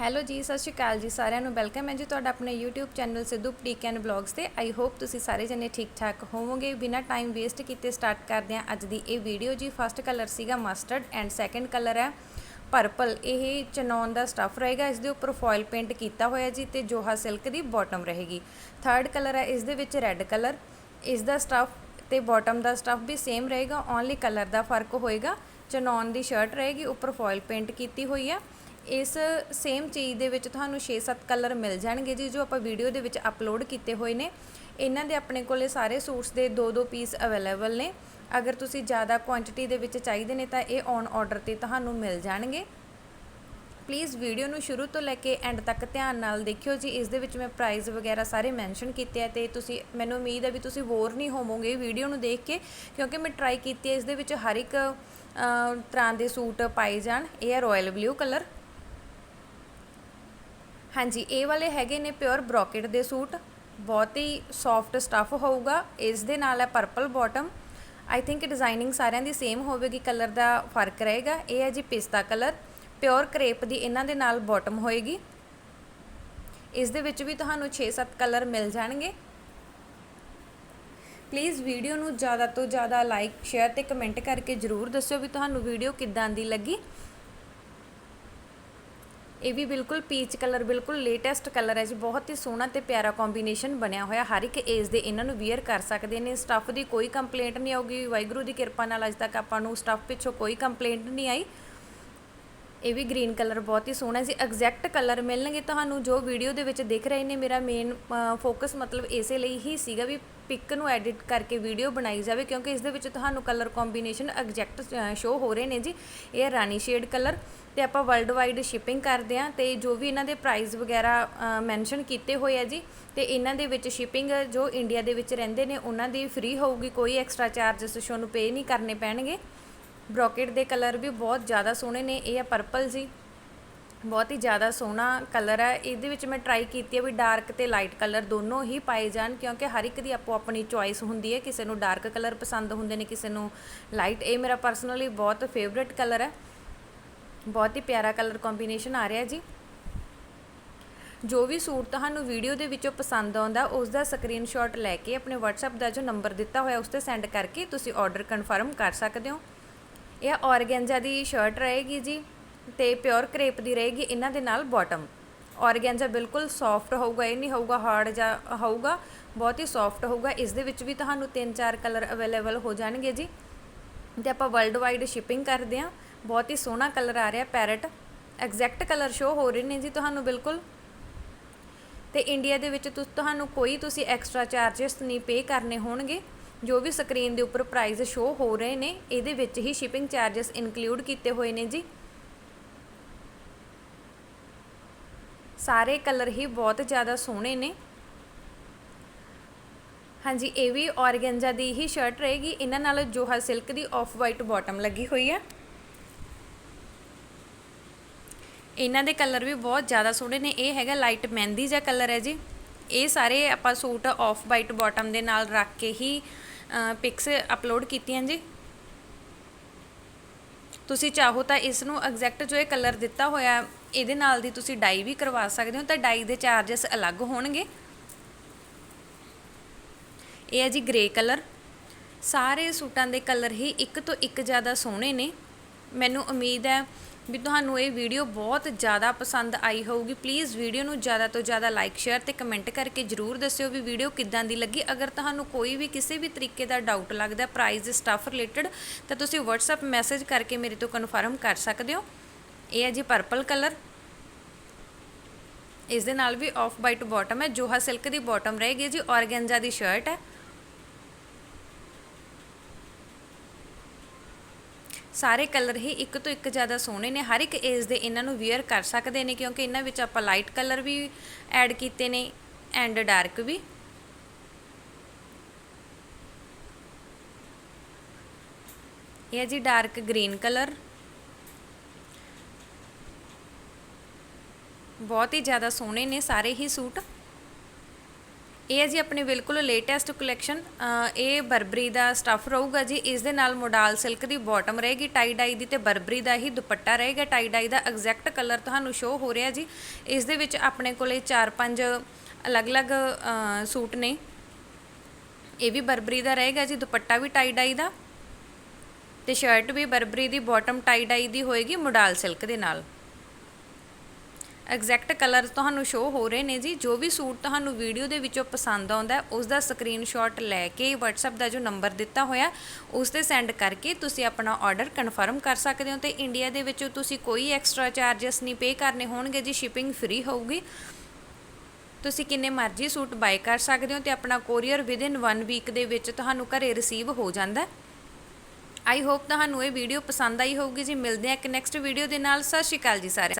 Hello ਜੀ, ਸਤਿ ਸ਼੍ਰੀ ਅਕਾਲ ਜੀ ਸਾਰਿਆਂ ਨੂੰ। ਵੈਲਕਮ ਹੈ ਜੀ ਤੁਹਾਡਾ ਆਪਣੇ YouTube ਚੈਨਲ ਸਿੱਧੂ ਪਟੀਕ ਐਂਡ ਬਲੌਗਸ ਤੇ। ਆਈ ਹੋਪ ਤੁਸੀਂ ਸਾਰੇ ਜਣੇ ਠੀਕ ਠਾਕ ਹੋਵੋਗੇ। ਬਿਨਾਂ ਟਾਈਮ ਵੇਸਟ ਕੀਤੇ ਸਟਾਰਟ ਕਰਦੇ ਹਾਂ ਅੱਜ ਦੀ ਇਹ ਵੀਡੀਓ ਜੀ। ਫਸਟ ਕਲਰ ਸੀਗਾ ਮਸਟਰਡ ਐਂਡ ਸੈਕੰਡ ਕਲਰ ਹੈ ਪਰਪਲ ਇਹ ਚਨੌਨ ਦਾ ਸਟਫ ਰਹੇਗਾ। ਇਸ ਦੇ ਉੱਪਰ ਫੋਇਲ ਪੇਂਟ ਕੀਤਾ ਹੋਇਆ ਜੀ ਤੇ ਜੋਹਾ ਸਿਲਕ ਦੀ ਬਾਟਮ ਰਹੇਗੀ। ਥਰਡ ਕਲਰ ਹੈ ਇਸ ਦੇ ਵਿੱਚ ਰੈੱਡ ਕਲਰ ਇਸ ਦਾ ਸਟਫ ਤੇ ਬਾਟਮ ਦਾ ਸਟਫ ਵੀ ਸੇਮ ਰਹੇਗਾ। ਓਨਲੀ ਕਲਰ ਦਾ ਫ਼ਰਕ ਹੋਏਗਾ। ਚਨੌਨ ਦੀ ਸ਼ਰਟ ਰਹੇਗੀ। ਉੱਪਰ ਫੋਇਲ ਪੇਂਟ ਕੀਤੀ ਹੋਈ ਹੈ। ਇਸ ਸੇਮ ਚੀਜ਼ ਦੇ ਵਿੱਚ ਤੁਹਾਨੂੰ 6-7 ਕਲਰ ਮਿਲ ਜਾਣਗੇ ਜੀ, ਜੋ ਆਪਾਂ ਵੀਡੀਓ ਦੇ ਵਿੱਚ ਅਪਲੋਡ ਕੀਤੇ ਹੋਏ ਨੇ। ਇਹਨਾਂ ਦੇ ਆਪਣੇ ਕੋਲੇ ਸਾਰੇ ਸੂਟਸ ਦੇ 2-2 ਪੀਸ ਅਵੇਲੇਬਲ ਨੇ। ਅਗਰ ਤੁਸੀਂ ਜ਼ਿਆਦਾ ਕੁਆਂਟੀਟੀ ਦੇ ਵਿੱਚ ਚਾਹੀਦੇ ਨੇ ਤਾਂ ਇਹ ਔਨ ਆਰਡਰ ਤੇ ਤੁਹਾਨੂੰ ਮਿਲ ਜਾਣਗੇ। ਪਲੀਜ਼ ਵੀਡੀਓ ਨੂੰ ਸ਼ੁਰੂ ਤੋਂ ਲੈ ਕੇ ਐਂਡ ਤੱਕ ਧਿਆਨ ਨਾਲ ਦੇਖਿਓ ਜੀ। ਇਸ ਦੇ ਵਿੱਚ ਮੈਂ ਪ੍ਰਾਈਸ ਵਗੈਰਾ ਸਾਰੇ ਮੈਂਸ਼ਨ ਕੀਤੇ ਆ ਤੇ ਤੁਸੀਂ, ਮੈਨੂੰ ਉਮੀਦ ਹੈ ਵੀ ਤੁਸੀਂ ਬੋਰ ਨਹੀਂ ਹੋਵੋਗੇ ਵੀਡੀਓ ਨੂੰ ਦੇਖ ਕੇ, ਕਿਉਂਕਿ ਮੈਂ ਟਰਾਈ ਕੀਤੀ ਹੈ। ਇਸ ਦੇ ਵਿੱਚ ਹਰ ਇੱਕ ਤਰ੍ਹਾਂ ਦੇ ਸੂਟ ਪਾਏ ਜਾਣ। ਇਹ ਹੈ ਰਾਇਲ ਬਲੂ ਕਲਰ ਹਾਂਜੀ, ਇਹ ਵਾਲੇ ਹੈਗੇ ਨੇ ਪਿਓਰ ਬ੍ਰੋਕੇਟ ਦੇ ਸੂਟ। ਬਹੁਤ ਹੀ ਸੌਫਟ ਸਟਫ ਹੋਊਗਾ। ਇਸ ਦੇ ਨਾਲ ਹੈ purple bottom I think designing ਸਾਰਿਆਂ ਦੀ ਸੇਮ ਹੋਵੇਗੀ ਕਲਰ ਦਾ ਫ਼ਰਕ ਰਹੇਗਾ। ਇਹ ਹੈ ਜੀ ਪਿਸਤਾ ਕਲਰ ਪਿਓਰ ਕਰੇਪ ਦੀ ਇਹਨਾਂ ਦੇ ਨਾਲ ਬਾਟਮ ਹੋਏਗੀ। ਇਸ ਦੇ ਵਿੱਚ ਵੀ ਤੁਹਾਨੂੰ 6-7 ਕਲਰ ਮਿਲ ਜਾਣਗੇ। ਪਲੀਜ਼ ਵੀਡੀਓ ਨੂੰ ਜ਼ਿਆਦਾ ਤੋਂ ਜ਼ਿਆਦਾ ਲਾਈਕ ਸ਼ੇਅਰ ਤੇ ਕਮੈਂਟ ਕਰਕੇ ਜਰੂਰ ਦੱਸਿਓ ਵੀ ਤੁਹਾਨੂੰ ਵੀਡੀਓ ਕਿੱਦਾਂ ਦੀ ਲੱਗੀ। ਇਹ ਵੀ ਬਿਲਕੁਲ ਪੀਚ ਕਲਰ ਬਿਲਕੁਲ ਲੇਟੈਸਟ ਕਲਰ ਹੈ ਜੀ। ਬਹੁਤ ਹੀ ਸੋਹਣਾ ਤੇ ਪਿਆਰਾ ਕੰਬੀਨੇਸ਼ਨ ਬਣਿਆ ਹੋਇਆ। ਹਰ ਇੱਕ ਏਜ ਦੇ ਇਹਨਾਂ ਨੂੰ ਵੇਅਰ ਕਰ ਸਕਦੇ ਨੇ। ਸਟੱਫ ਦੀ ਕੋਈ ਕੰਪਲੇਂਟ ਨਹੀਂ ਆਉਗੀ ਵਾਹਿਗੁਰੂ ਦੀ ਕਿਰਪਾ ਨਾਲ ਅਜ ਤੱਕ ਆਪਾਂ ਨੂੰ ਸਟੱਫ ਪਿੱਛੋਂ ਕੋਈ ਕੰਪਲੇਂਟ ਨਹੀਂ ਆਈ। ਇਹ ਵੀ ਗ੍ਰੀਨ ਕਲਰ ਬਹੁਤ ਹੀ ਸੋਹਣਾ ਜੀ। ਐਗਜ਼ੈਕਟ ਕਲਰ ਮਿਲਣਗੇ ਤੁਹਾਨੂੰ। ਜੋ ਵੀਡੀਓ ਦੇ ਵਿੱਚ ਦਿਖ ਰਹੇ ਨੇ, ਮੇਰਾ ਮੇਨ ਫੋਕਸ ਮਤਲਬ ਇਸੇ ਲਈ ਹੀ ਸੀਗਾ ਵੀ ਪਿਕ ਨੂੰ ਐਡਿਟ ਕਰਕੇ ਵੀਡੀਓ ਬਣਾਈ ਜਾਵੇ, ਕਿਉਂਕਿ ਇਸ ਦੇ ਵਿੱਚ ਤੁਹਾਨੂੰ ਕਲਰ ਕੰਬੀਨੇਸ਼ਨ ਐਗਜ਼ੈਕਟ ਸ਼ੋ ਹੋ ਰਹੇ ਨੇ ਜੀ। ਇਹ ਰਾਣੀ ਸ਼ੇਡ ਕਲਰ ਤੇ ਆਪਾਂ ਵਰਲਡ ਵਾਈਡ ਸ਼ਿਪਿੰਗ ਕਰਦੇ ਆ ਤੇ ਜੋ ਵੀ ਇਹਨਾਂ ਦੇ ਪ੍ਰਾਈਸ ਵਗੈਰਾ ਮੈਂਸ਼ਨ ਕੀਤੇ ਹੋਏ ਆ ਜੀ, ਤੇ ਇਹਨਾਂ ਦੇ ਵਿੱਚ ਸ਼ਿਪਿੰਗ ਜੋ ਇੰਡੀਆ ਦੇ ਵਿੱਚ ਰਹਿੰਦੇ ਨੇ, ਉਹਨਾਂ ਦੀ ਫ੍ਰੀ ਹੋਊਗੀ, ਕੋਈ ਐਕਸਟਰਾ ਚਾਰजेस ਸ਼ੋ ਨੂੰ ਪੇ ਨਹੀਂ ਕਰਨੇ ਪੈਣਗੇ। ਬ੍ਰੋਕੇਟ ਦੇ ਕਲਰ ਵੀ ਬਹੁਤ ਜ਼ਿਆਦਾ ਸੋਹਣੇ ਨੇ, ਇਹ ਆ ਪਰਪਲ ਜੀ। ਬਹੁਤ ਹੀ ਜ਼ਿਆਦਾ ਸੋਹਣਾ ਕਲਰ ਹੈ ਇਹਦੇ ਵਿੱਚ ਮੈਂ ਟਰਾਈ ਕੀਤੀ ਹੈ ਵੀ ਡਾਰਕ ਤੇ ਲਾਈਟ ਕਲਰ ਦੋਨੋਂ ਹੀ ਪਾਏ ਜਾਣ, ਕਿਉਂਕਿ ਹਰ ਇੱਕ ਦੀ ਆਪੋ ਆਪਣੀ ਚੁਆਇਸ ਹੁੰਦੀ ਹੈ, ਕਿਸੇ ਨੂੰ ਡਾਰਕ ਕਲਰ ਪਸੰਦ ਹੁੰਦੇ ਨੇ, ਕਿਸੇ ਨੂੰ ਲਾਈਟ ਇਹ ਮੇਰਾ ਪਰਸਨਲੀ ਬਹੁਤ ਫੇਵਰਿਟ ਕਲਰ ਹੈ ਬਹੁਤ ਹੀ ਪਿਆਰਾ ਕਲਰ ਕੰਬੀਨੇਸ਼ਨ ਆ ਰਿਹਾ ਜੀ। ਜੋ ਵੀ ਸੂਟ ਤੁਹਾਨੂੰ ਵੀਡੀਓ ਦੇ ਵਿੱਚੋਂ ਪਸੰਦ ਆਉਂਦਾ, ਉਸ ਦਾ ਸਕਰੀਨਸ਼ਾਟ ਲੈ ਕੇ ਆਪਣੇ WhatsApp ਦਾ ਜੋ ਨੰਬਰ ਦਿੱਤਾ ਹੋਇਆ, ਉਸ ਤੇ ਸੈਂਡ ਕਰਕੇ ਤੁਸੀਂ ਆਰਡਰ ਕਨਫਰਮ ਕਰ ਸਕਦੇ ਹੋ। ਇਹ ਔਰਗੈਂਜਾ ਦੀ ਸ਼ਰਟ ਰਹੇਗੀ ਜੀ ਤੇ ਪਿਓਰ ਕਰੇਪ ਦੀ ਰਹੇਗੀ, ਇਹਨਾਂ ਦੇ ਨਾਲ ਬਾਟਮ ਔਰਗੈਂਜਾ ਬਿਲਕੁਲ ਸੌਫਟ ਹੋਊਗਾ, ਇਹ ਨਹੀਂ ਹੋਊਗਾ ਹਾਰਡ ਜਾਂ ਹੋਊਗਾ, ਬਹੁਤ ਹੀ ਸੌਫਟ ਹੋਊਗਾ। ਇਸ ਦੇ ਵਿੱਚ ਵੀ ਤੁਹਾਨੂੰ ਤਿੰਨ ਚਾਰ ਕਲਰ ਅਵੇਲੇਬਲ ਹੋ ਜਾਣਗੇ ਜੀ। ਤੇ ਆਪਾਂ ਵਰਲਡ ਵਾਈਡ ਸ਼ਿਪਿੰਗ ਕਰਦੇ ਆ ਬਹੁਤ ਹੀ ਸੋਹਣਾ ਕਲਰ ਆ ਰਿਹਾ ਪੈਰਟ ਐਗਜ਼ੈਕਟ ਕਲਰ ਸ਼ੋ ਹੋ ਰਹੇ ਨੇ ਜੀ ਤੁਹਾਨੂੰ ਬਿਲਕੁਲ। ਤੇ ਇੰਡੀਆ ਦੇ ਵਿੱਚ ਤੁਹਾਨੂੰ ਕੋਈ ਤੁਸੀਂ ਐਕਸਟਰਾ ਚਾਰजेस ਨਹੀਂ ਪੇ ਕਰਨੇ ਹੋਣਗੇ। ਜੋ ਵੀ ਸਕਰੀਨ ਦੇ ਉੱਪਰ ਪ੍ਰਾਈਸ ਸ਼ੋ ਹੋ ਰਹੇ ਨੇ, ਇਹਦੇ ਵਿੱਚ ਹੀ ਸ਼ਿਪਿੰਗ ਚਾਰजेस ਇਨਕਲੂਡ ਕੀਤੇ ਹੋਏ ਨੇ ਜੀ। ਸਾਰੇ ਕਲਰ ਹੀ ਬਹੁਤ ਜ਼ਿਆਦਾ ਸੋਹਣੇ ਨੇ। ਹਾਂਜੀ, ਇਹ ਵੀ ਔਰਗੈਂਜਾ ਦੀ ਹੀ ਸ਼ਰਟ ਰਹੇਗੀ। ਇਹਨਾਂ ਨਾਲ ਜੋਹਾ ਸਿਲਕ ਦੀ ਆਫ ਵਾਈਟ ਬਾਟਮ ਲੱਗੀ ਹੋਈ ਹੈ। ਇਹਨਾਂ ਦੇ ਕਲਰ ਵੀ ਬਹੁਤ ਜ਼ਿਆਦਾ ਸੋਹਣੇ ਨੇ। ਇਹ ਹੈਗਾ ਲਾਈਟ ਮਹਿੰਦੀ ਜਿਹਾ ਕਲਰ ਹੈ ਜੀ। ਇਹ ਸਾਰੇ ਆਪਾਂ ਸੂਟ ਆਫ ਵਾਈਟ ਬਾਟਮ ਦੇ ਨਾਲ ਰੱਖ ਕੇ ਹੀ ਪਿਕਸ ਅਪਲੋਡ ਕੀਤੀਆਂ ਜੀ। ਤੁਸੀਂ ਚਾਹੋ ਤਾਂ ਇਸ ਨੂੰ ਐਗਜ਼ੈਕਟ ਜੋ ਇਹ ਕਲਰ ਦਿੱਤਾ ਹੋਇਆ, ਇਹਦੇ ਨਾਲ ਦੀ ਤੁਸੀਂ ਡਾਈ ਵੀ ਕਰਵਾ ਸਕਦੇ ਹੋ। ਤਾਂ ਡਾਈ ਦੇ ਚਾਰजेस ਅਲੱਗ ਹੋਣਗੇ। ਇਹ ਹੈ ਜੀ ਗ੍ਰੇ ਕਲਰ ਸਾਰੇ ਸੂਟਾਂ ਦੇ ਕਲਰ ਹੀ ਇੱਕ ਤੋਂ ਇੱਕ ਜ਼ਿਆਦਾ ਸੋਹਣੇ ਨੇ। ਮੈਨੂੰ ਉਮੀਦ ਹੈ ਵੀ ਤੁਹਾਨੂੰ ਇਹ ਵੀਡੀਓ ਬਹੁਤ ਜ਼ਿਆਦਾ ਪਸੰਦ ਆਈ ਹੋਊਗੀ। ਪਲੀਜ਼ ਵੀਡੀਓ ਨੂੰ ਜ਼ਿਆਦਾ ਤੋਂ ਜ਼ਿਆਦਾ ਲਾਈਕ ਸ਼ੇਅਰ ਤੇ ਕਮੈਂਟ ਕਰਕੇ ਜਰੂਰ ਦੱਸਿਓ ਵੀ ਵੀਡੀਓ ਕਿੱਦਾਂ ਦੀ ਲੱਗੀ। ਅਗਰ ਤੁਹਾਨੂੰ ਕੋਈ ਵੀ ਕਿਸੇ ਵੀ ਤਰੀਕੇ ਦਾ ਡਾਊਟ ਲੱਗਦਾ ਪ੍ਰਾਈਸ ਸਟਫ ਰਿਲੇਟਡ ਤਾਂ ਤੁਸੀਂ WhatsApp ਮੈਸੇਜ ਕਰਕੇ ਮੇਰੇ ਤੋਂ ਕਨਫਰਮ ਕਰ ਸਕਦੇ ਹੋ। ਇਹ ਹੈ ਜੀ ਪਰਪਲ ਕਲਰ ਇਸ ਦੇ ਨਾਲ ਵੀ ਆਫ ਵਾਈਟ ਬਾਟਮ ਹੈ। ਜੋਹਾ ਸਿਲਕ ਦੀ ਬਾਟਮ ਰਹੇਗੀ ਜੀ। ਔਰਗੈਂਜਾ ਦੀ ਸ਼ਰਟ ਹੈ। ਸਾਰੇ ਕਲਰ ਹੀ ਇੱਕ ਤੋਂ ਇੱਕ ਜ਼ਿਆਦਾ ਸੋਹਣੇ ਨੇ। ਹਰ ਇੱਕ ਏਜ ਦੇ ਇਹਨਾਂ ਨੂੰ ਵੇਅਰ ਕਰ ਸਕਦੇ ਨੇ ਕਿਉਂਕਿ ਇਹਨਾਂ ਵਿੱਚ ਆਪਾਂ ਲਾਈਟ ਕਲਰ ਵੀ ਐਡ ਕੀਤੇ ਨੇ ਐਂਡ ਡਾਰਕ ਵੀ। ਇਹ ਹੈ ਜੀ ਡਾਰਕ ਗ੍ਰੀਨ ਕਲਰ ਬਹੁਤ ਹੀ ਜ਼ਿਆਦਾ ਸੋਹਣੇ ਨੇ ਸਾਰੇ ਹੀ ਸੂਟ। ਇਹ ਹੈ ਜੀ ਆਪਣੀ ਬਿਲਕੁਲ ਲੇਟੈਸਟ ਕਲੈਕਸ਼ਨ ਇਹ ਬਰਬਰੀ ਦਾ ਸਟਫ ਰਹੂਗਾ ਜੀ। ਇਸ ਦੇ ਨਾਲ ਮੋਡਾਲ ਸਿਲਕ ਦੀ ਬਾਟਮ ਰਹੇਗੀ ਟਾਈ ਡਾਈ ਦੀ ਤੇ ਬਰਬਰੀ ਦਾ ਹੀ ਦੁਪੱਟਾ ਰਹੇਗਾ। ਟਾਈ ਡਾਈ ਦਾ ਐਗਜ਼ੈਕਟ ਕਲਰ ਤੁਹਾਨੂੰ ਸ਼ੋ ਹੋ ਰਿਹਾ ਜੀ। ਇਸ ਦੇ ਵਿੱਚ ਆਪਣੇ ਕੋਲੇ 4-5 ਅਲੱਗ-ਅਲੱਗ ਸੂਟ ਨੇ। ਇਹ ਵੀ ਬਰਬਰੀ ਦਾ ਰਹੇਗਾ ਜੀ, ਦੁਪੱਟਾ ਵੀ ਟਾਈ ਡਾਈ ਦਾ। ਤੇ ਸ਼ਰਟ ਵੀ ਬਰਬਰੀ ਦੀ ਬਾਟਮ ਟਾਈ ਡਾਈ ਦੀ ਹੋਏਗੀ, ਮੋਡਾਲ ਸਿਲਕ ਦੇ ਨਾਲ। ਐਗਜ਼ੈਕਟ ਕਲਰ ਤੁਹਾਨੂੰ ਸ਼ੋ ਹੋ ਰਹੇ ਨੇ ਜੀ। ਜੋ ਵੀ ਸੂਟ ਤੁਹਾਨੂੰ ਵੀਡੀਓ ਦੇ ਵਿੱਚੋਂ ਪਸੰਦ ਆਉਂਦਾ ਹੈ, ਉਸ ਦਾ ਸਕਰੀਨਸ਼ਾਟ ਲੈ ਕੇ WhatsApp ਦਾ ਜੋ ਨੰਬਰ ਦਿੱਤਾ ਹੋਇਆ ਉਸ ਤੇ ਸੈਂਡ ਕਰਕੇ ਤੁਸੀਂ ਆਪਣਾ ਆਰਡਰ ਕਨਫਰਮ ਕਰ ਸਕਦੇ ਹੋ ਤੇ ਇੰਡੀਆ ਦੇ ਵਿੱਚੋਂ ਤੁਸੀਂ ਕੋਈ ਐਕਸਟਰਾ ਚਾਰजेस ਨਹੀਂ ਪੇ ਕਰਨੇ ਹੋਣਗੇ ਜੀ ਸ਼ਿਪਿੰਗ ਫ੍ਰੀ ਹੋਊਗੀ। ਤੁਸੀਂ ਕਿੰਨੇ ਮਰਜ਼ੀ ਸੂਟ ਬਾਏ ਕਰ ਸਕਦੇ ਹੋ ਤੇ ਆਪਣਾ ਕੋਰੀਅਰ ਵਿਦਿਨ 1 ਵੀਕ ਦੇ ਵਿੱਚ ਤੁਹਾਨੂੰ ਘਰੇ ਰਿਸੀਵ ਹੋ ਜਾਂਦਾ ਹੈ। ਆਈ ਹੋਪ ਤੁਹਾਨੂੰ ਇਹ ਵੀਡੀਓ ਪਸੰਦ ਆਈ ਹੋਊਗੀ ਜੀ। ਮਿਲਦੇ ਹਾਂ ਇੱਕ ਨੈਕਸਟ ਵੀਡੀਓ ਦੇ ਨਾਲ। ਸਤਿ ਸ਼੍ਰੀ ਅਕਾਲ ਜੀ ਸਾਰੇ